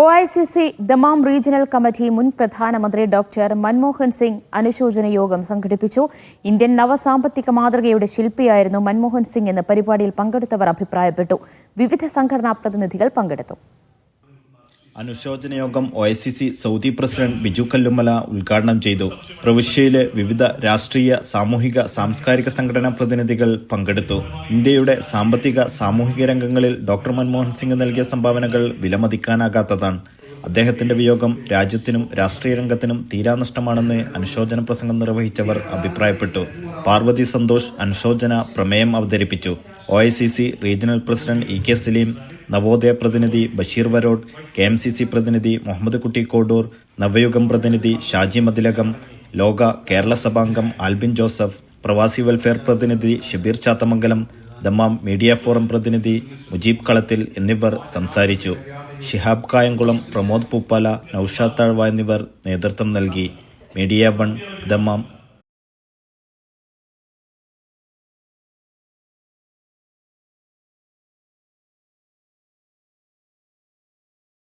O I C C Dammam regional committee മുൻ പ്രധാനമന്ത്രി doctor Manmohan Singh അനുശോചന യോഗം സംഘടിപ്പിച്ചു. ഇന്ത്യൻ നവസാമ്പത്തിക മാതൃകയുടെ ശില്പിയായിരുന്നു മൻമോഹൻ സിംഗ് എന്ന് പരിപാടിയിൽ പങ്കെടുത്തവർ അഭിപ്രായപ്പെട്ടു. വിവിധ സംഘടനാ പ്രതിനിധികൾ പങ്കെടുത്തു. അനുശോചന യോഗം O I C C Saudi president Biju Kallumala ഉദ്ഘാടനം ചെയ്തു. പ്രവിശ്യയിലെ വിവിധ രാഷ്ട്രീയ സാമൂഹിക സാംസ്കാരിക സംഘടനാ പ്രതിനിധികൾ പങ്കെടുത്തു. ഇന്ത്യയുടെ സാമ്പത്തിക സാമൂഹിക രംഗങ്ങളിൽ ഡോക്ടർ മൻമോഹൻ സിംഗ് നൽകിയ സംഭാവനകൾ വിലമതിക്കാനാകാത്തതാണ്. അദ്ദേഹത്തിന്റെ വിയോഗം രാജ്യത്തിനും രാഷ്ട്രീയ രംഗത്തിനും തീരാനഷ്ടമാണെന്ന് അനുശോചന പ്രസംഗം നിർവഹിച്ചവർ അഭിപ്രായപ്പെട്ടു. പാർവതി സന്തോഷ് അനുശോചന പ്രമേയം അവതരിപ്പിച്ചു. O regional president E K Saleem Navodaya പ്രതിനിധി Basheer Varode K M C C പ്രതിനിധി മുഹമ്മദ് കുട്ടി കോഡൂർ നവയുഗം പ്രതിനിധി ഷാജി മതിലകം ലോക കേരള സഭാംഗം ആൽബിൻ ജോസഫ് പ്രവാസി വെൽഫെയർ പ്രതിനിധി Shabeer Chathamangalam Dammam media forum പ്രതിനിധി മുജീബ് കളത്തിൽ എന്നിവർ സംസാരിച്ചു. ഷിഹാബ് കായംകുളം പ്രമോദ് പൂപ്പാല നൌഷാദ് താഴ്വ എന്നിവർ നേതൃത്വം നൽകി. Media one Dammam